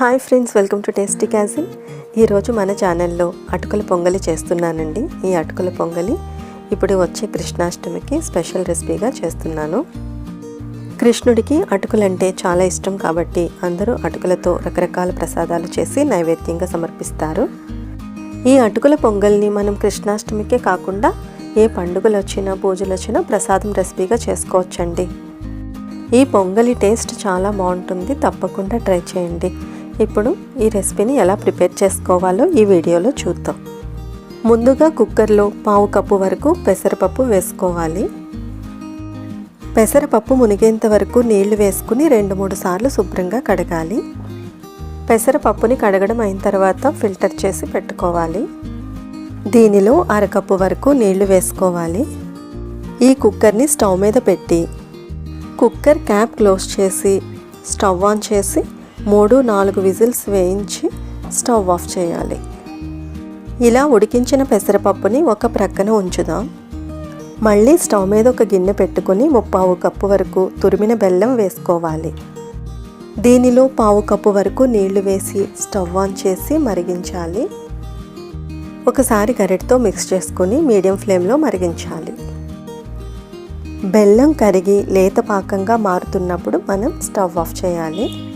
Hi friends welcome to tasty cuisine. ఈరోజు మన ఛానల్లో అటుకుల పొంగలి చేస్తున్నానండి. ఈ అటుకుల పొంగలి ఇప్పుడు వచ్చే కృష్ణాష్టమికి స్పెషల్ రెసిపీగా చేస్తున్నాను. కృష్ణుడికి అటుకులంటే చాలా ఇష్టం కాబట్టి అందరూ అటుకులతో రకరకాల ప్రసాదాలు చేసి నైవేద్యంగా సమర్పిస్తారు. ఈ అటుకుల పొంగల్ని మనం కృష్ణాష్టమికే కాకుండా ఏ పండుగలు వచ్చినా పూజలు వచ్చినా ప్రసాదం రెసిపీగా చేసుకోవచ్చండి. ఈ పొంగలి టేస్ట్ చాలా బాగుంటుంది. తప్పకుండా ట్రై చేయండి. ఇప్పుడు ఈ రెసిపీని ఎలా ప్రిపేర్ చేసుకోవాలో ఈ వీడియోలో చూద్దాం. ముందుగా కుక్కర్లో పావు కప్పు వరకు పెసరపప్పు వేసుకోవాలి. పెసరపప్పు మునిగేంత వరకు నీళ్ళు వేసుకుని రెండు మూడు సార్లు శుభ్రంగా కడగాలి. పెసరపప్పుని కడగడం అయిన తర్వాత ఫిల్టర్ చేసి పెట్టుకోవాలి. దీనిలో అరకప్పు వరకు నీళ్ళు వేసుకోవాలి. ఈ కుక్కర్ని స్టవ్ మీద పెట్టి కుక్కర్ క్యాప్ క్లోజ్ చేసి స్టవ్ ఆన్ చేసి మూడు నాలుగు విజిల్స్ వేయించి స్టవ్ ఆఫ్ చేయాలి. ఇలా ఉడికించిన పెసరపప్పుని ఒక ప్రక్కన ఉంచుదాం. మళ్ళీ స్టవ్ మీద ఒక గిన్నె పెట్టుకొని ముప్పావు కప్పు వరకు తురిమిన బెల్లం వేసుకోవాలి. దీనిలో పావు కప్పు వరకు నీళ్ళు వేసి స్టవ్ ఆన్ చేసి మరిగించాలి. ఒకసారి గరిటతో మిక్స్ చేసుకొని మీడియం ఫ్లేమ్లో మరిగించాలి. బెల్లం కరిగి లేత పాకంగా మారుతున్నప్పుడు మనం స్టవ్ ఆఫ్ చేయాలి.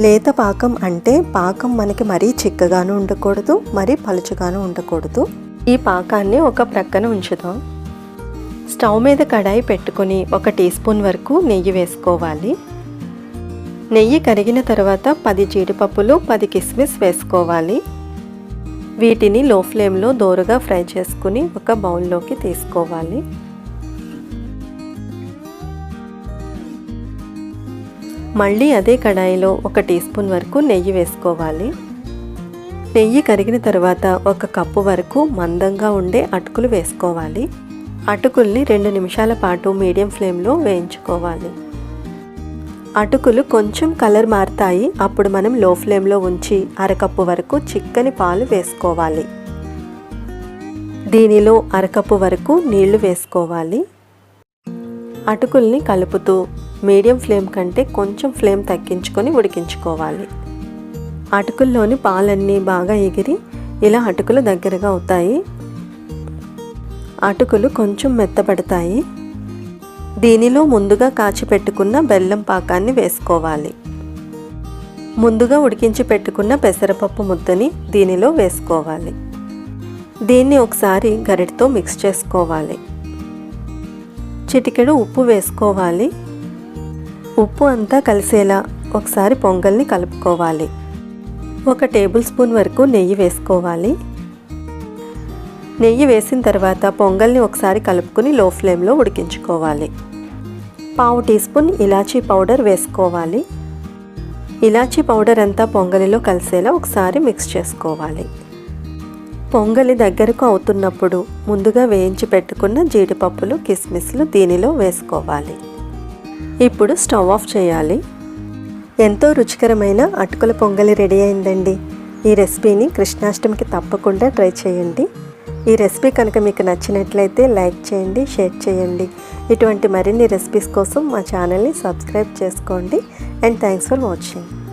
లేత పాకం అంటే పాకం మనకి మరీ చిక్కగాను ఉండకూడదు మరీ పలుచగాను ఉండకూడదు. ఈ పాకాన్ని ఒక ప్రక్కన ఉంచుదాం. స్టవ్ మీద కడాయి పెట్టుకొని ఒక టీ స్పూన్ వరకు నెయ్యి వేసుకోవాలి. నెయ్యి కరిగిన తర్వాత పది జీడిపప్పులు పది కిస్మిస్ వేసుకోవాలి. వీటిని లో ఫ్లేమ్లో దోరగా ఫ్రై చేసుకుని ఒక బౌల్లోకి తీసుకోవాలి. మళ్ళీ అదే కడాయిలో ఒక టీ స్పూన్ వరకు నెయ్యి వేసుకోవాలి. నెయ్యి కరిగిన తర్వాత ఒక కప్పు వరకు మందంగా ఉండే అటుకులు వేసుకోవాలి. అటుకుల్ని రెండు నిమిషాల పాటు మీడియం ఫ్లేమ్లో వేయించుకోవాలి. అటుకులు కొంచెం కలర్ మారుతాయి. అప్పుడు మనం లో ఫ్లేమ్లో ఉంచి అరకప్పు వరకు చిక్కని పాలు వేసుకోవాలి. దీనిలో అరకప్పు వరకు నీళ్ళు వేసుకోవాలి. అటుకుల్ని కలుపుతూ మీడియం ఫ్లేమ్ కంటే కొంచెం ఫ్లేమ్ తగ్గించుకొని ఉడికించుకోవాలి. అటుకుల్లోని పాలన్నీ బాగా ఎగిరి ఇలా అటుకులు దగ్గరగా అవుతాయి. అటుకులు కొంచెం మెత్తపడతాయి దీనిలో ముందుగా కాచిపెట్టుకున్న బెల్లం పాకాన్ని వేసుకోవాలి. ముందుగా ఉడికించి పెట్టుకున్న పెసరపప్పు ముద్దని దీనిలో వేసుకోవాలి. దీన్ని ఒకసారి గరిటతో మిక్స్ చేసుకోవాలి. చిటికెడు ఉప్పు వేసుకోవాలి. ఉప్పు అంతా కలిసేలా ఒకసారి పొంగల్ని కలుపుకోవాలి. ఒక టేబుల్ స్పూన్ వరకు నెయ్యి వేసుకోవాలి. నెయ్యి వేసిన తర్వాత పొంగల్ని ఒకసారి కలుపుకుని లో ఫ్లేమ్లో ఉడికించుకోవాలి. పావు టీ స్పూన్ ఇలాచీ పౌడర్ వేసుకోవాలి. ఇలాచీ పౌడర్ అంతా పొంగలిలో కలిసేలా ఒకసారి మిక్స్ చేసుకోవాలి. పొంగలి దగ్గరకు అవుతున్నప్పుడు ముందుగా వేయించి పెట్టుకున్న జీడిపప్పులు కిస్మిస్లు దీనిలో వేసుకోవాలి. ఇప్పుడు స్టవ్ ఆఫ్ చేయాలి. ఎంతో రుచికరమైన అటుకుల పొంగలి రెడీ అయిందండి. ఈ రెసిపీని కృష్ణాష్టమికి తప్పకుండా ట్రై చేయండి. ఈ రెసిపీ కనుక మీకు నచ్చినట్లయితే లైక్ చేయండి షేర్ చేయండి. ఇటువంటి మరిన్ని రెసిపీస్ కోసం మా ఛానల్ని సబ్స్క్రైబ్ చేసుకోండి. And thanks for watching.